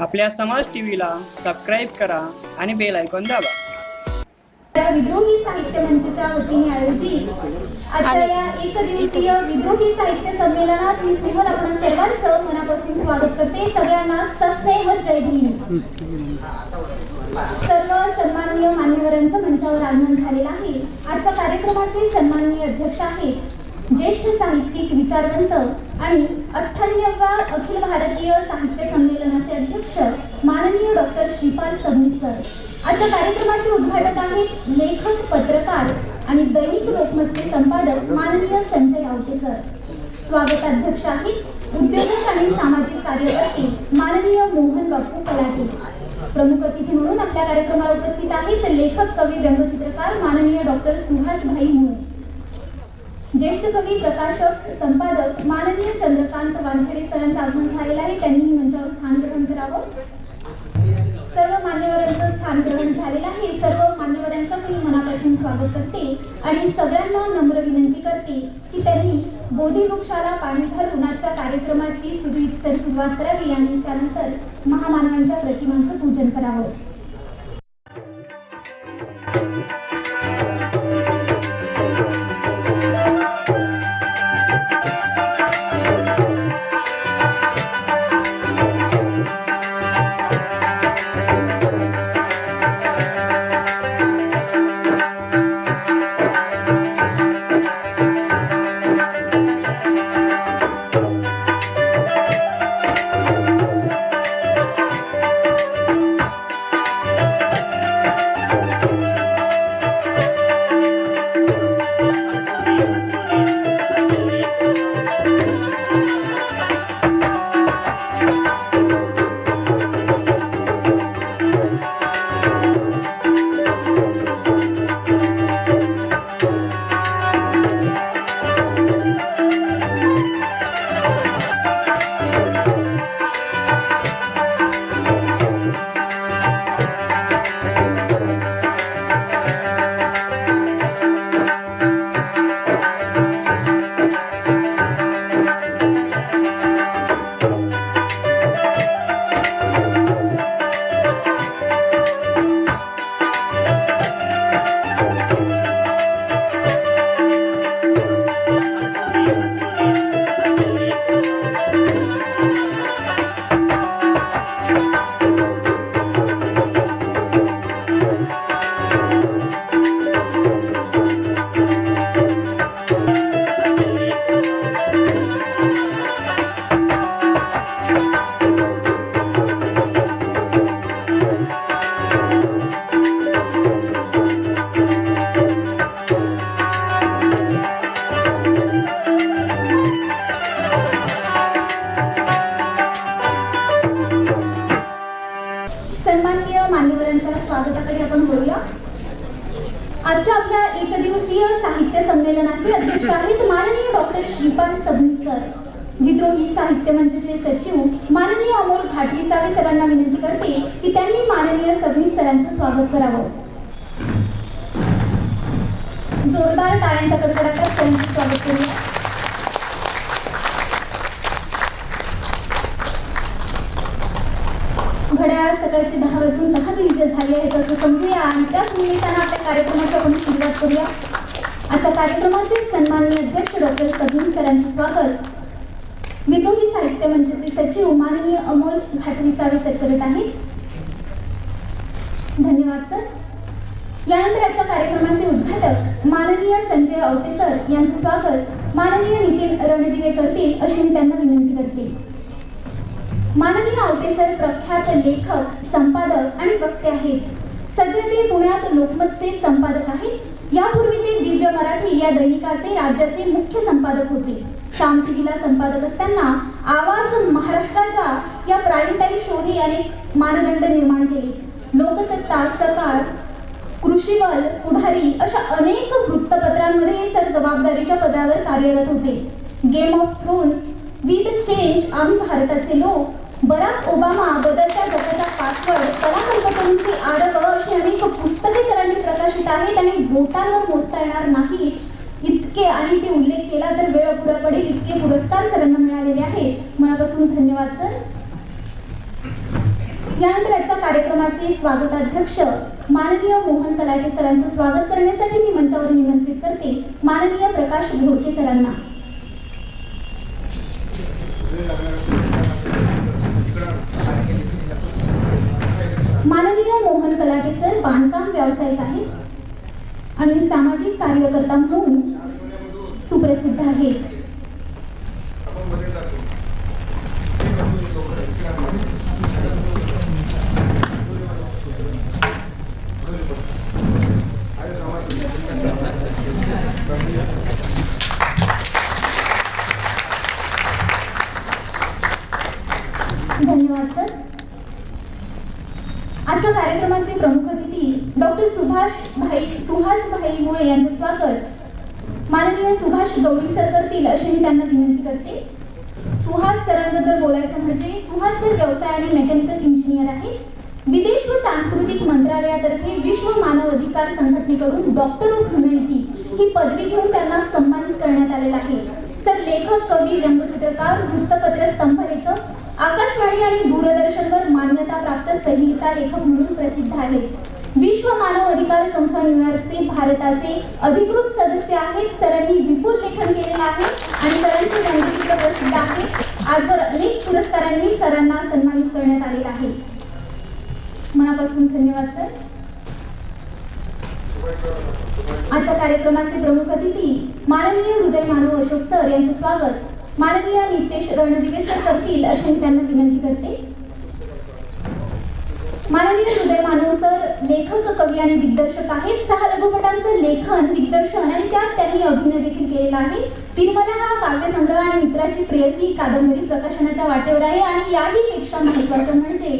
आपल्या समाज टीव्हीला सबस्क्राईब करा आणि बेल आयकॉन दाबा. त्या विद्रोही साहित्य मंचच्या वतीने आयोजित आजच्या या एक दिवसीय विद्रोही साहित्य संमेलनात मी सिंहल आपण सर्वांचं मनापासून स्वागत करते. सगळ्यांना सस्नेह जय भीम. सर्व सन्माननीय मान्यवरांचं मंचावर आगमन झालेलं आहे. आजच्या कार्यक्रमाचे सन्माननीय अध्यक्ष आहेत ज्येष्ठ साहित्यिक विचारवंत आणि अठ्ठ्याण्णव्या अखिल भारतीय साहित्य संमेलनाचे अध्यक्ष माननीय डॉक्टर श्रीपाल सबनीस सर आजच्या कार्यक्रमाचे उद्घाटक आहेत लेखक पत्रकार आणि दैनिक लोकमतचे संपादक माननीय संजय आवटे सर. स्वागताध्यक्ष आहेत उद्योजक आणि सामाजिक कार्यकर्ते माननीय मोहन बापू कलाटे. प्रमुख अतिथी म्हणून आपल्या कार्यक्रमाला उपस्थित आहेत लेखक कवी व्यंगचित्रकार माननीय डॉक्टर सुहास भाई मुळे. ज्येष्ठ कवी प्रकाशक संपादक माननीय चंद्रकांत वानखेडे सरांचं आगमन झालेलं आहे. त्यांनी मंचावर स्थान ग्रहण करावं. सर्व मान्यवरांचं स्थान ग्रहण झालेलं आहे. सर्व मान्यवरांचं मी मनापासून स्वागत करते आणि सगळ्यांना नम्र विनंती करते की त्यांनी बोधी वृक्षाला पाणी घालून आजच्या कार्यक्रमाची सुरळीतसर सुरुवात करावी आणि त्यानंतर महामानवांच्या प्रतिमांचं पूजन करावं. राष्ट्रीय साहित्य संमेलनाचे अध्यक्ष आहेत माननीय डॉक्टर श्रीपाद सबनीस विद्रोही साहित्य मंचचे सचिव माननीय अमोल घाटविसावे सरांना विनंती करते की त्यांनी माननीय सबनीस सरांचं स्वागत करावं. जोरदार टाळ्यांच्या कडकडाटात त्यांचं स्वागत करूया. घड्याळ सकाळचे दहा वाजून दहा मिनिटे झाली आहेत असं समजूया आणि त्याच निमित्तानं आपल्या कार्यक्रमाच्या आपण सुरुवात करूया. आजच्या कार्यक्रमाचे सन्माननीय अध्यक्ष डॉक्टर सदून सरांचे स्वागत. विद्रोही साहित्य मंचचे सचिव माननीय अमोल घाटवी सर करत आहेत. धन्यवाद सर. यानंतर आजच्या कार्यक्रमाचे उद्घाटक माननीय संजय आवटे सर यांचं स्वागत. माननीय नितीन रणदिवे करतील अशी मी त्यांना विनंती करते. माननीय आवटे सर प्रख्यात लेखक संपादक आणि वक्ते आहेत. सध्या ते पुण्यात लोकमतचे संपादक आहेत. यापूर्वी ते दिव्य मराठी या दैनिकाचे राज्याचे मुख्य संपादक होते. साम संपादक असताना आवाज महाराष्ट्राचा या प्राईम टाईम शोने अनेक मानदंड निर्माण केले. लोकसत्ता सकाळ कृषीवल पुढारी अशा अनेक वृत्तपत्रांमध्ये सर जबाबदारीच्या पदावर कार्यरत होते. Game of thrones with change आम्ही भारताचे लोक बराक ओबामा बदलत्या जगाचा पासवर्ड कलाकल्पकांचे आरव अशी अनेक पुस्तके सरांनी प्रकाशित आहेत आणि बोटांवर मोजता येणार नाही. इतके आणि ते उल्लेख केला तर वेळ अपुरा पडेल. इतके पुरस्कार सरांना मिळालेले आहेत मनापासून धन्यवाद सर. यानंतर आजच्या कार्यक्रमाचे स्वागताध्यक्ष माननीय मोहन कलाटे सरांचं स्वागत करण्यासाठी मी मंचावर निमंत्रित करते. माननीय प्रकाश घोडके सरांना. माननीय मोहन कलाटे सर बांधकाम व्यावसायिक आहेत. आणि सामाजिक कार्यकर्ता म्हणून सुप्रसिद्ध आहेत धन्यवाद सर. आजच्या कार्यक्रमाचे प्रमुख अतिथी डॉक्टर सुभाष भाई सुहास भाई मुळे यांचं स्वागत. माननीय सुभाष गवळी सर करतील अशी मी त्यांना विनंती करते. सुहास सरांबद्दल बोलायचं म्हणजे सुहास सर व्यवसाय आणि मेकॅनिकल इंजिनियर आहेत. विदेश व सांस्कृतिक मंत्रालयातर्फे विश्व मानव अधिकार संघटनेकडून डॉक्टर ऑफ ह्युमॅनिटी ही पदवी घेऊन त्यांना सन्मानित करण्यात आलेलं आहे. सर लेखक कवी व्यंगचित्रकार वृत्तपत्र स्तंभलेखक आकाशवाणी आणि दूरदर्शनवर मान्यता प्राप्त संहिता लेखक म्हणून प्रसिद्ध आहेत. विश्व मानव अधिकार संस्था न्यूयॉर्कचे भारताचे अधिकृत सदस्य आहेत. सरांनी विपुल लेखन केलेलं आहे आणि सरांचे व्यंगचित्र प्रसिद्ध आहे. आजवर अनेक पुरस्कारांनी सरांना सन्मानित करण्यात आलेलं आहे. मनापासून धन्यवाद सर. आजच्या कार्यक्रमाचे प्रमुख अतिथी माननीय हृदय मानव अशोक सर यांचे स्वागत. माननीय नितेश रणदिवे सर करतील अशी मी त्यांना विनंती करते. माननीय हृदय मानव सर लेखक कवी आणि दिग्दर्शक आहेत. सहा लघुपटांचं लेखन दिग्दर्शन आणि त्यात त्यांनी अभिनय देखील केलेला आहे. तिरमला हा काव्यसंग्रह आणि मित्राची प्रेयसी ही कादंबरी प्रकाशनाच्या वाटेवर आहे आणि याही पेक्षा महत्वाचं म्हणजे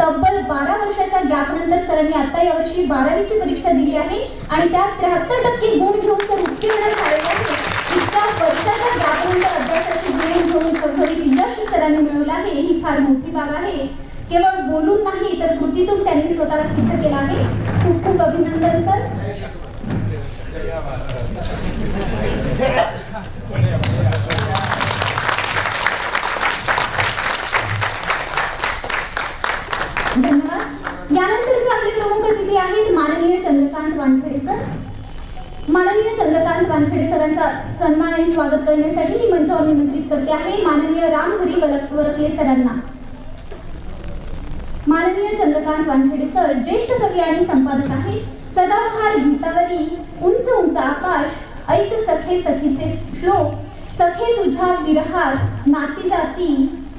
तब्बल बारा वर्षाच्या गॅप नंतर सरांनी आता यावर्षी बारावीची परीक्षा दिली आहे आणि त्यात त्र्याहत्तर टक्के गुण घेऊन सर उत्तीर्ण झालेले आहे इतका वर्षाच्या गॅप नंतर अभ्यासाची गुण घेऊन यश सरांनी मिळवलं आहे. ही फार मोठी बाब आहे. केवळ बोलून नाही तर कृतीतून त्यांनी स्वतःला सिद्ध केला आहे. खूप खूप अभिनंदन सर. धन्यवाद. यानंतरचे आपले प्रमुख अतिथी आहेत माननीय चंद्रकांत वानखेडे सर. माननीय चंद्रकांत वानखेडे सरांचा सन्मान आणि स्वागत करण्यासाठी मी मंचावर निमंत्रित करते आहे. माननीय राम हरी वरकले सरांना. माननीय चंद्रकांत वानखेडे सर ज्येष्ठ कवी आणि संपादक आहेत सदाबहार गीतावरी उंच उंच आकाश ऐक सखे सखीचे श्लोक सखे तुझ्या विरहात नाती जाती.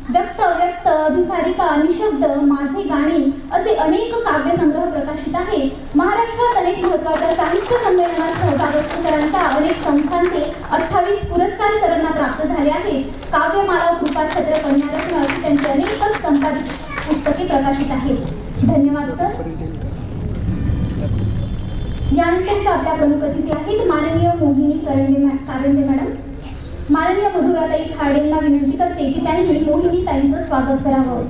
व्यक्त व्यक्त अभिसारिका निशब्द माझे गाणे असे अनेक काव्यसंग्रह प्रकाशित आहेत. महाराष्ट्रात अनेक महत्त्वाच्या साहित्य संमेलनात सहभाग अनेक संस्थांचे अठ्ठावीस पुरस्कार सरांना प्राप्त झाले आहेत काव्यमाला कृपाछत्र कन्यारत्न अशी त्यांची अनेक संपादित पुस्तके प्रकाशित आहे. धन्यवाद सर. यानंतरच्या आपल्या प्रमुख अतिथी आहेत माननीय मोहिनी करंडे कारंडे मॅडम. माननीय मधुराताई खाडेंना विनंती करते की त्यांनी मोहिनी ताईंचं स्वागत करावं.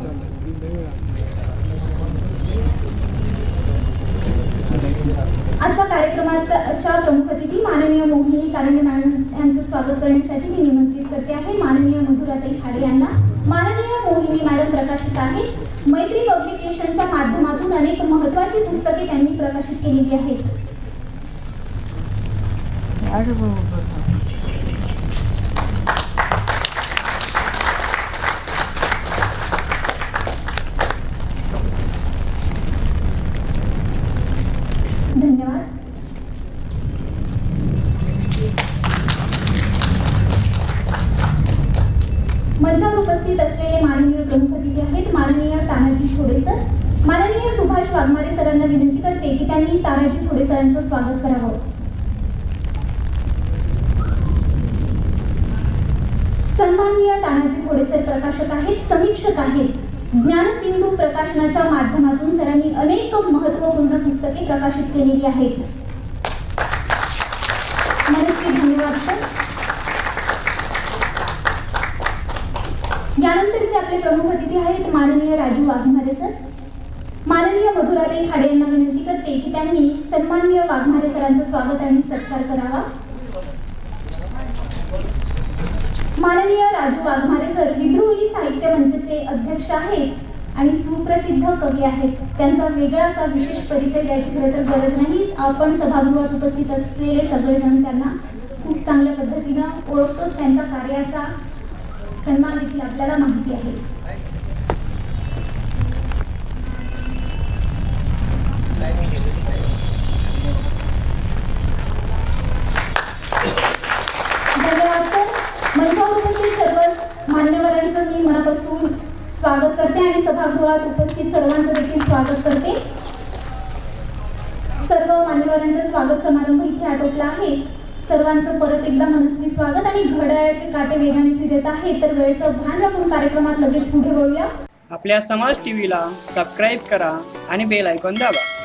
आजच्या कार्यक्रमाच्या प्रमुख अतिथी माननीय मोहिनी कारंडे मॅडम यांचं स्वागत करण्यासाठी मी निमंत्रित करते आहे. माननीय मधुराताई खाडे यांना माननीय मोहिनी मॅडम प्रकाशित आहेत. मैत्री पब्लिकेशनच्या माध्यमातून अनेक महत्वाची पुस्तके त्यांनी प्रकाशित केलेली आहेत धन्यवाद मंचावर उपस्थित असलेले माननीय प्रमुख अतिथी आहेत. माननीय तानाजी थोडे सर. माननीय सुभाष वाघमारे सरांना विनंती करते की त्यांनी तानाजी थोडे सरांचं स्वागत करावं. सन्माननीय तानाजी थोडे सर प्रकाशक आहेत समीक्षक आहेत. ज्ञानसिंधू प्रकाशनाच्या माध्यमातून सरांनी अनेक महत्त्वपूर्ण पुस्तके प्रकाशित केलेली आहेत मनस्वी धन्यवाद सर यानंतरचे आपले प्रमुख अतिथी आहेत माननीय राजू वाघमारे सर. माननीय मधुराताई खाडे यांना विनंती करते की त्यांनी सन्माननीय वाघमारे सरांचं स्वागत आणि सत्कार करावा. माननीय राजू वाघमारे सर विद्रोही साहित्य मंचचे अध्यक्ष आहेत आणि सुप्रसिद्ध कवी आहेत. त्यांचा वेगळा असा विशेष परिचय द्यायची खरं तर गरज नाही. आपण सभागृहात उपस्थित असलेले सगळेजण त्यांना खूप चांगल्या पद्धतीनं ओळखतो त्यांच्या कार्याचा सन्मान देखील आपल्याला माहिती आहे. धन्यवाद सर मंचावर उपस्थित सर्व मान्यवरांचं मी मनापासून स्वागत करते आणि सभागृहात उपस्थित सर्वांचं देखील स्वागत करते. सर्व मान्यवरांचं स्वागत समारंभ इथे आटोपला आहे. सर्वांचं परत एकदा मनस्वी स्वागत आणि घड्याळाचे काटे वेगाने फिरत आहे तर वेळेचं भान राखून कार्यक्रमात लगेच पुढे वळूया. आपल्या समाज टीव्हीला सबस्क्राईब करा आणि बेल ऐकून दाबा.